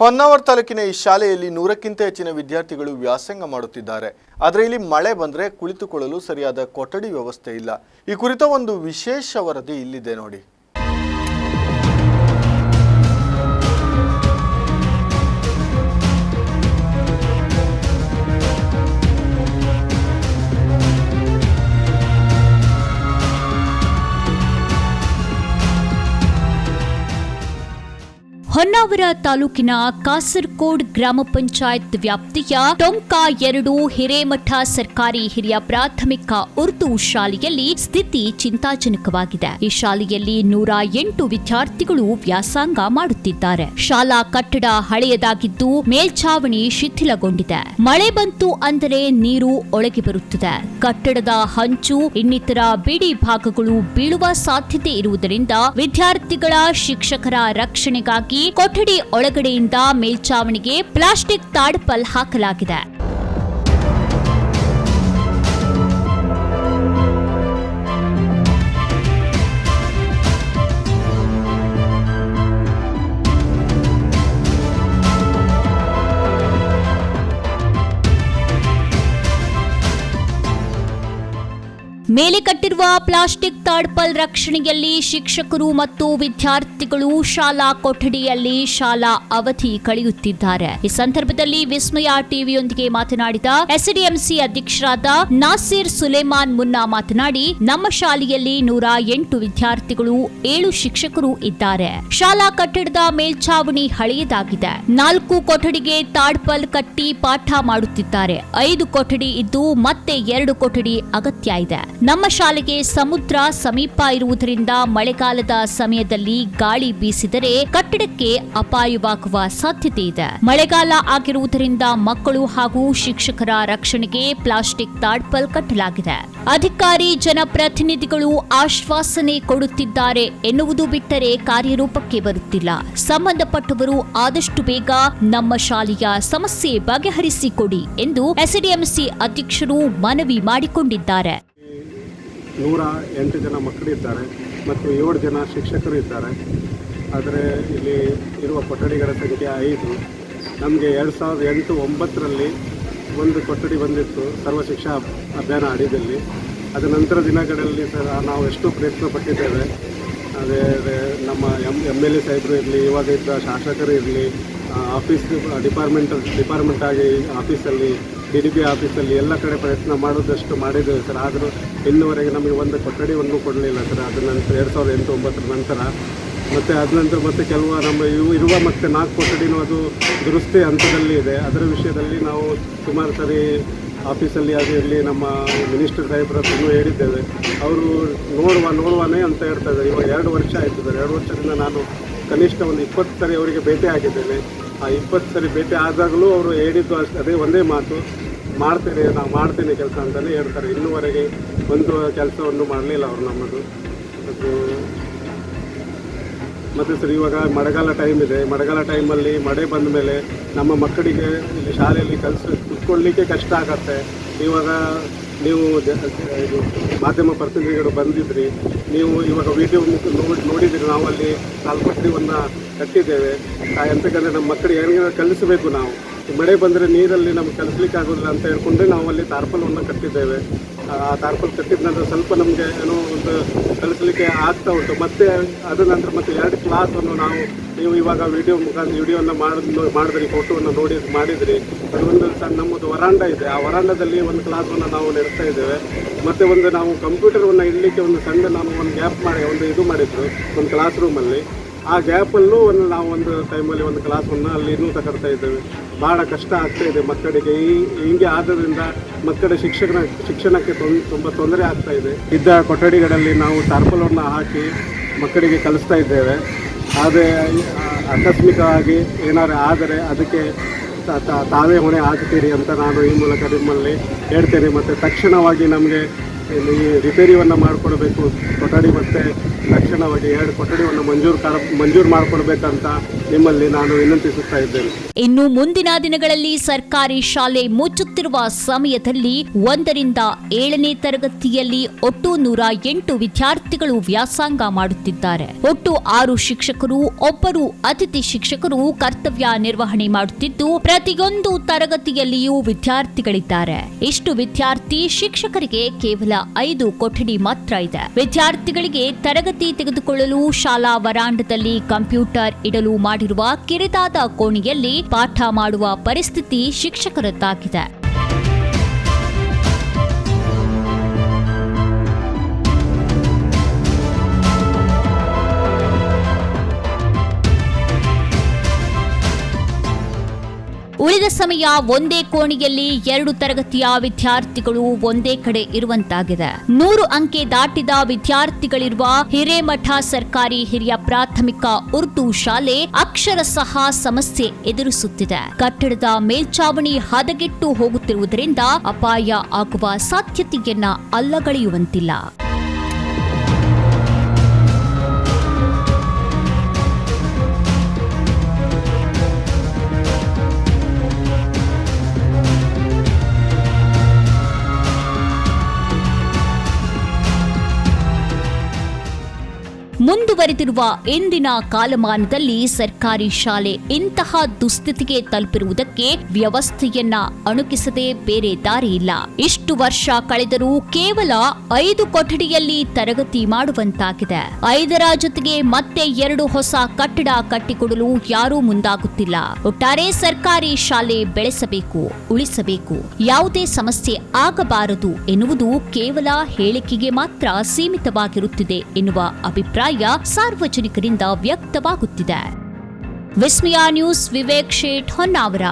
ಹೊನ್ನಾವರ ತಾಲೂಕಿನ ಈ ಶಾಲೆಯಲ್ಲಿ ನೂರಕ್ಕಿಂತ ಹೆಚ್ಚಿನ ವಿದ್ಯಾರ್ಥಿಗಳು ವ್ಯಾಸಂಗ ಮಾಡುತ್ತಿದ್ದಾರೆ. ಆದರೆ ಇಲ್ಲಿ ಮಳೆ ಬಂದರೆ ಕುಳಿತುಕೊಳ್ಳಲು ಸರಿಯಾದ ಕೊಠಡಿ ವ್ಯವಸ್ಥೆ ಇಲ್ಲ. ಈ ಕುರಿತ ಒಂದು ವಿಶೇಷ ವರದಿ ಇಲ್ಲಿದೆ ನೋಡಿ. ಹೊನ್ನಾವರ ತಾಲೂಕಿನ ಕಾಸರಕೋಡ್ ಗ್ರಾಮ ಪಂಚಾಯತ್ ವ್ಯಾಪ್ತಿಯ ಟೊಂಕ ಎರಡು ಹಿರೇಮಠ ಸರ್ಕಾರಿ ಹಿರಿಯ ಪ್ರಾಥಮಿಕ ಉರ್ದು ಶಾಲೆಯಲ್ಲಿ ಸ್ಥಿತಿ ಚಿಂತಾಜನಕವಾಗಿದೆ. ಈ ಶಾಲೆಯಲ್ಲಿ ನೂರ ಎಂಟು ವಿದ್ಯಾರ್ಥಿಗಳು ವ್ಯಾಸಂಗ ಮಾಡುತ್ತಿದ್ದಾರೆ. ಶಾಲಾ ಕಟ್ಟಡ ಹಳೆಯದಾಗಿದ್ದು ಮೇಲ್ಛಾವಣಿ ಶಿಥಿಲಗೊಂಡಿದೆ. ಮಳೆ ಬಂತು ಅಂದರೆ ನೀರು ಒಳಗೆ ಬರುತ್ತದೆ. ಕಟ್ಟಡದ ಹಂಚು ಇನ್ನಿತರ ಬಿಡಿ ಭಾಗಗಳು ಬೀಳುವ ಸಾಧ್ಯತೆ ಇರುವುದರಿಂದ ವಿದ್ಯಾರ್ಥಿಗಳ ಶಿಕ್ಷಕರ ರಕ್ಷಣೆಗಾಗಿ ಕೊಠಡಿ ಒಳಗಡೆಯಿಂದ ಮೇಲ್ಚಾವಣಿಗೆ ಪ್ಲಾಸ್ಟಿಕ್ ತಾಡ್ಪಲ್ ಹಾಕಲಾಗಿದೆ. ಮೇಲೆ ಕಟ್ಟಿರುವ ಪ್ಲಾಸ್ಟಿಕ್ ತಾಡ್ಪಲ್ ರಕ್ಷಣೆಯಲ್ಲಿ ಶಿಕ್ಷಕರು ಮತ್ತು ವಿದ್ಯಾರ್ಥಿಗಳು ಶಾಲಾ ಕೊಠಡಿಯಲ್ಲಿ ಶಾಲಾ ಅವಧಿ ಕಳೆಯುತ್ತಿದ್ದಾರೆ. ಈ ಸಂದರ್ಭದಲ್ಲಿ ವಿಸ್ಮಯ ಟಿವಿಯೊಂದಿಗೆ ಮಾತನಾಡಿದ ಎಸ್ಡಿಎಂಸಿ ಅಧ್ಯಕ್ಷರಾದ ನಾಸಿರ್ ಸುಲೇಮಾನ್ ಮುನ್ನಾ ಮಾತನಾಡಿ, ನಮ್ಮ ಶಾಲೆಯಲ್ಲಿ ನೂರ ಎಂಟು ವಿದ್ಯಾರ್ಥಿಗಳು, ಏಳು ಶಿಕ್ಷಕರು ಇದ್ದಾರೆ. ಶಾಲಾ ಕಟ್ಟಡದ ಮೇಲ್ಛಾವಣಿ ಹಳೆಯದಾಗಿದೆ. ನಾಲ್ಕು ಕೊಠಡಿಗೆ ತಾಡ್ಪಲ್ ಕಟ್ಟಿ ಪಾಠ ಮಾಡುತ್ತಿದ್ದಾರೆ. ಐದು ಕೊಠಡಿ ಇದ್ದು ಮತ್ತೆ ಎರಡು ಕೊಠಡಿ ಅಗತ್ಯ ಇದೆ. ನಮ್ಮ ಶಾಲೆಗೆ ಸಮುದ್ರ ಸಮೀಪ ಇರುವುದರಿಂದ ಮಳೆಗಾಲದ ಸಮಯದಲ್ಲಿ ಗಾಳಿ ಬೀಸಿದರೆ ಕಟ್ಟಡಕ್ಕೆ ಅಪಾಯವಾಗುವ ಸಾಧ್ಯತೆ ಇದೆ. ಮಳೆಗಾಲ ಆಗಿರುವುದರಿಂದ ಮಕ್ಕಳು ಹಾಗೂ ಶಿಕ್ಷಕರ ರಕ್ಷಣೆಗೆ ಪ್ಲಾಸ್ಟಿಕ್ ತಾಡ್ಪಲ್ ಕಟ್ಟಲಾಗಿದೆ. ಅಧಿಕಾರಿ, ಜನಪ್ರತಿನಿಧಿಗಳು ಆಶ್ವಾಸನೆ ಕೊಡುತ್ತಿದ್ದಾರೆ ಎನ್ನುವುದು ಬಿಟ್ಟರೆ ಕಾರ್ಯರೂಪಕ್ಕೆ ಬರುತ್ತಿಲ್ಲ. ಸಂಬಂಧಪಟ್ಟವರು ಆದಷ್ಟು ಬೇಗ ನಮ್ಮ ಶಾಲೆಯ ಸಮಸ್ಯೆ ಬಗೆಹರಿಸಿಕೊಡಿ ಎಂದು ಎಸ್ಡಿಎಂಸಿ ಅಧ್ಯಕ್ಷರು ಮನವಿ ಮಾಡಿಕೊಂಡಿದ್ದಾರೆ. ನೂರ ಎಂಟು ಜನ ಮಕ್ಕಳಿದ್ದಾರೆ ಮತ್ತು ಏಳು ಜನ ಶಿಕ್ಷಕರು ಇದ್ದಾರೆ. ಆದರೆ ಇಲ್ಲಿ ಇರುವ ಕೊಠಡಿಗಳ ಸಂಖ್ಯೆ ಐದು. ನಮಗೆ ಎರಡು ಸಾವಿರದ ಎಂಟು ಒಂಬತ್ತರಲ್ಲಿ ಒಂದು ಕೊಠಡಿ ಬಂದಿತ್ತು, ಸರ್ವ ಶಿಕ್ಷಾ ಅಭಿಯಾನ ಅಡಿಯಲ್ಲಿ. ಅದ ನಂತರ ದಿನಗಳಲ್ಲಿ ಸರ್ ನಾವು ಎಷ್ಟು ಪ್ರಯತ್ನ ಪಟ್ಟಿದ್ದೇವೆ. ಅದೇ ನಮ್ಮ ಎಂ ಎಂ ಎಲ್ ಎ ಸಾಹೇಬರು ಇರಲಿ ಇವಾಗ ಇದ್ದ ಶಾಸಕರು ಇರಲಿ ಆಫೀಸ್ ಡಿಪಾರ್ಟ್ಮೆಂಟ್ ಡಿಪಾರ್ಟ್ಮೆಂಟ್ ಆಗಿ ಆಫೀಸಲ್ಲಿ ಡಿ ಡಿ ಪಿ ಆಫೀಸಲ್ಲಿ ಎಲ್ಲ ಕಡೆ ಪ್ರಯತ್ನ ಮಾಡೋದಷ್ಟು ಮಾಡಿದ್ದೇವೆ ಸರ್. ಆದರೂ ಇನ್ನುವರೆಗೆ ನಮಗೆ ಒಂದು ಕೊಠಡಿಯನ್ನು ಕೊಡಲಿಲ್ಲ ಸರ್. ಅದರ ನಂತರ ಎರಡು ಸಾವಿರದ ಎಂಟು ಒಂಬತ್ತರ ನಂತರ. ಮತ್ತು ಅದ ನಂತರ ಮತ್ತೆ ಕೆಲವು ನಮ್ಮ ಇವು ಇರುವ ಮತ್ತು ನಾಲ್ಕು ಕೊಠಡಿನೂ ಅದು ದುರಸ್ತಿ ಹಂತದಲ್ಲಿ ಇದೆ. ಅದರ ವಿಷಯದಲ್ಲಿ ನಾವು ಸುಮಾರು ಸರಿ ಆಫೀಸಲ್ಲಿ ಆಗಿರಲಿ ನಮ್ಮ ಮಿನಿಸ್ಟರ್ ಸಾಹೇಬ್ರ ಹೇಳಿದ್ದೇವೆ. ಅವರು ನೋಡುವ, ನೋಡುವಾನೇ ಅಂತ ಹೇಳ್ತಾ ಇದ್ದಾರೆ. ಇವಾಗ ಎರಡು ವರ್ಷ ಆಯಿತು ಸರ್. ಎರಡು ವರ್ಷದಿಂದ ನಾನು ಕನಿಷ್ಠ ಒಂದು ಇಪ್ಪತ್ತು ಸರಿ ಅವರಿಗೆ ಭೇಟಿ ಆಗಿದ್ದೇನೆ. ಆ ಇಪ್ಪತ್ತು ಸರಿ ಭೇಟಿ ಆದಾಗಲೂ ಅವರು ಹೇಳಿದ್ದು ಅಷ್ಟೇ, ಅದೇ ಒಂದೇ ಮಾತು, ಮಾಡ್ತೇನೆ ನಾವು ಮಾಡ್ತೇನೆ ಕೆಲಸ ಅಂತಲೇ ಹೇಳ್ತಾರೆ. ಇನ್ನೂವರೆಗೆ ಒಂದು ಕೆಲಸವನ್ನು ಮಾಡಲಿಲ್ಲ ಅವರು ನಮ್ಮದು. ಅದು ಮತ್ತು ಸರ್, ಇವಾಗ ಮಳೆಗಾಲ ಟೈಮ್ ಇದೆ. ಮಳೆಗಾಲ ಟೈಮಲ್ಲಿ ಮಳೆ ಬಂದ ಮೇಲೆ ನಮ್ಮ ಮಕ್ಕಳಿಗೆ ಇಲ್ಲಿ ಶಾಲೆಯಲ್ಲಿ ಕೆಲಸ ಕುತ್ಕೊಳ್ಳಿಕ್ಕೆ ಕಷ್ಟ ಆಗತ್ತೆ. ಇವಾಗ ನೀವು ಮಾಧ್ಯಮ ಪ್ರತಿನಿಧಿಗಳು ಬಂದಿದ್ರಿ, ನೀವು ಇವಾಗ ವಿಡಿಯೋ ನೋಡಿ, ನೋಡಿದ್ರಿ ನಾವು ಅಲ್ಲಿ ತಾಲ್ಪತ್ರಿವನ್ನು ಕಟ್ಟಿದ್ದೇವೆ ಎಂತಕ್ಕಂದ್ರೆ ನಮ್ಮ ಮಕ್ಕಳಿಗೆ ಹೆಂಗೆ ಕಲಿಸಬೇಕು ನಾವು. ಮಳೆ ಬಂದರೆ ನೀರಲ್ಲಿ ನಮ್ಗೆ ಕಲಿಸ್ಲಿಕ್ಕೆ ಆಗೋದಿಲ್ಲ ಅಂತ ಹೇಳ್ಕೊಂಡ್ರೆ ನಾವು ಅಲ್ಲಿ ತಾರ್ಪಲವನ್ನು ಕಟ್ಟಿದ್ದೇವೆ. ಆ ತಾರ್ಪಲ್ ಕಟ್ಟಿದ ನಂತರ ಸ್ವಲ್ಪ ನಮಗೆ ಏನೋ ಒಂದು ಕಲಿಸಲಿಕ್ಕೆ ಆಗ್ತಾ ಉಂಟು. ಮತ್ತೆ ಅದ ನಂತರ ಮತ್ತೆ ಎರಡು ಕ್ಲಾಸನ್ನು ನಾವು, ನೀವು ಇವಾಗ ವಿಡಿಯೋ ಮುಖಾಂತರ ವಿಡಿಯೋನ ಮಾಡಿದ್ ಮಾಡಿದ್ರಿ ಫೋಟೋವನ್ನು ನೋಡಿ ಮಾಡಿದ್ರಿ. ಅದು ಒಂದು ಸಣ್ಣ ನಮ್ಮದು ವರಾಂಡ ಇದೆ. ಆ ವರಾಂಡದಲ್ಲಿ ಒಂದು ಕ್ಲಾಸನ್ನು ನಾವು ನಡೆಸ್ತಾ ಇದ್ದೇವೆ. ಮತ್ತೆ ಒಂದು ನಾವು ಕಂಪ್ಯೂಟರನ್ನು ಇಡಲಿಕ್ಕೆ ಒಂದು ಸಣ್ಣ ನಾನು ಒಂದು ಗ್ಯಾಪ್ ಮಾಡಿ, ಒಂದು ಇದು ಮಾಡಿದ್ರು, ಒಂದು ಕ್ಲಾಸ್ ರೂಮಲ್ಲಿ ಆ ಗ್ಯಾಪಲ್ಲೂ ಒಂದು ನಾವು ಒಂದು ಟೈಮಲ್ಲಿ ಒಂದು ಕ್ಲಾಸನ್ನು ಅಲ್ಲಿ ಇನ್ನೂ ತಗೊಳ್ತಾ ಇದ್ದೇವೆ. ಭಾಳ ಕಷ್ಟ ಆಗ್ತಾ ಇದೆ ಮಕ್ಕಳಿಗೆ. ಈ, ಹೀಗೆ ಆದ್ದರಿಂದ ಮಕ್ಕಳ ಶಿಕ್ಷಣ ಶಿಕ್ಷಣಕ್ಕೆ ತುಂಬ ತೊಂದರೆ ಆಗ್ತಾ ಇದೆ. ಇದ್ದ ಕೊಠಡಿಗಳಲ್ಲಿ ನಾವು ಟಾರ್ಪಲನ್ನು ಹಾಕಿ ಮಕ್ಕಳಿಗೆ ಕಲಿಸ್ತಾ ಇದ್ದೇವೆ. ಆದರೆ ಆಕಸ್ಮಿಕವಾಗಿ ಏನಾದ್ರು ಆದರೆ ಅದಕ್ಕೆ ತಾವೇ ಹೊಣೆ ಹಾಕ್ತೀರಿ ಅಂತ ನಾನು ಈ ಮೂಲಕ ನಿಮ್ಮಲ್ಲಿ ಹೇಳ್ತೇನೆ. ಮತ್ತು ತಕ್ಷಣವಾಗಿ ನಮಗೆ ಇಲ್ಲಿ ರಿಪೇರಿಯನ್ನು ಮಾಡಿಕೊಡ್ಬೇಕು ಕೊಠಡಿ ಮತ್ತು ಲಕ್ಷಣವಾಗಿ ಎರಡು ಕೊಠಡಿಯನ್ನು ಮಂಜೂರು ಕಾರ ಮಂಜೂರು ಮಾಡಿಕೊಡ್ಬೇಕಂತ ನಿಮ್ಮಲ್ಲಿ ನಾನು ವಿನಂತಿಸುತ್ತಾ ಇದ್ದೇನೆ. ಇನ್ನು ಮುಂದಿನ ದಿನಗಳಲ್ಲಿ ಸರ್ಕಾರಿ ಶಾಲೆ ಮುಚ್ಚುತ್ತಿರುವ ಸಮಯದಲ್ಲಿ ಒಂದರಿಂದ ಏಳನೇ ತರಗತಿಯಲ್ಲಿ ಒಟ್ಟು ನೂರ ಎಂಟು ವಿದ್ಯಾರ್ಥಿಗಳು ವ್ಯಾಸಂಗ ಮಾಡುತ್ತಿದ್ದಾರೆ. ಒಟ್ಟು ಆರು ಶಿಕ್ಷಕರು, ಒಬ್ಬರು ಅತಿಥಿ ಶಿಕ್ಷಕರು ಕರ್ತವ್ಯ ನಿರ್ವಹಣೆ ಮಾಡುತ್ತಿದ್ದು, ಪ್ರತಿಯೊಂದು ತರಗತಿಯಲ್ಲಿಯೂ ವಿದ್ಯಾರ್ಥಿಗಳಿದ್ದಾರೆ. ಇಷ್ಟು ವಿದ್ಯಾರ್ಥಿ ಶಿಕ್ಷಕರಿಗೆ ಕೇವಲ ಐದು ಕೊಠಡಿ ಮಾತ್ರ ಇದೆ. ವಿದ್ಯಾರ್ಥಿಗಳಿಗೆ ತರಗತಿ ತೆಗೆದುಕೊಳ್ಳಲು ಶಾಲಾ ವರಾಂಡದಲ್ಲಿ ಕಂಪ್ಯೂಟರ್ ಇಡಲು ಮಾಡಿರುವ ಕಿರಿದಾದ ಕೋಣೆಯಲ್ಲಿ ಪಾಠ ಮಾಡುವ ಪರಿಸ್ಥಿತಿ ಶಿಕ್ಷಕರದ್ದಾಗಿದೆ ಉಳಿದ ಸಮಯ ಒಂದೇ ಕೋಣೆಯಲ್ಲಿ ಎರಡು ತರಗತಿಯ ವಿದ್ಯಾರ್ಥಿಗಳು ಒಂದೇ ಕಡೆ ಇರುವಂತಾಗಿದೆ. ನೂರು ಅಂಕೆ ದಾಟಿದ ವಿದ್ಯಾರ್ಥಿಗಳಿರುವ ಹಿರೇಮಠ ಸರ್ಕಾರಿ ಹಿರಿಯ ಪ್ರಾಥಮಿಕ ಉರ್ದು ಶಾಲೆ ಅಕ್ಷರಶಃ ಸಮಸ್ಯೆ ಎದುರಿಸುತ್ತಿದೆ. ಕಟ್ಟಡದ ಮೇಲ್ಚಾವಣಿ ಹದಗೆಟ್ಟು ಹೋಗುತ್ತಿರುವುದರಿಂದ ಅಪಾಯ ಆಗುವ ಸಾಧ್ಯತೆಯನ್ನ ಅಲ್ಲಗಳೆಯುವಂತಿಲ್ಲ. ಮುಂದುವರೆದಿರುವ ಇಂದಿನ ಕಾಲಮಾನದಲ್ಲಿ ಸರ್ಕಾರಿ ಶಾಲೆ ಇಂತಹ ದುಸ್ಥಿತಿಗೆ ತಲುಪಿರುವುದಕ್ಕೆ ವ್ಯವಸ್ಥೆಯನ್ನ ಅಣುಕಿಸದೆ ಬೇರೆ ದಾರಿ ಇಲ್ಲ. ಇಷ್ಟು ವರ್ಷ ಕಳೆದರೂ ಕೇವಲ ಐದು ಕೊಠಡಿಯಲ್ಲಿ ತರಗತಿ ಮಾಡುವಂತಾಗಿದೆ. ಐದರ ಜೊತೆಗೆ ಮತ್ತೆ ಎರಡು ಹೊಸ ಕಟ್ಟಡ ಕಟ್ಟಿಕೊಡಲು ಯಾರೂ ಮುಂದಾಗುತ್ತಿಲ್ಲ. ಒಟ್ಟಾರೆ ಸರ್ಕಾರಿ ಶಾಲೆ ಬೆಳೆಸಬೇಕು, ಉಳಿಸಬೇಕು. ಯಾವುದೇ ಸಮಸ್ಯೆ ಆಗಬಾರದು ಎನ್ನುವುದು ಕೇವಲ ಹೇಳಿಕೆಗೆ ಮಾತ್ರ ಸೀಮಿತವಾಗಿರುತ್ತಿದೆ ಎನ್ನುವ ಅಭಿಪ್ರಾಯ ಸಾರ್ವಜನಿಕರಿಂದ ವ್ಯಕ್ತವಾಗುತ್ತಿದೆ. ವಿಸ್ಮಿಯಾ ನ್ಯೂಸ್ ವಿವೇಕ್ ಶೇಟ್ ಹೊನ್ನಾವರ.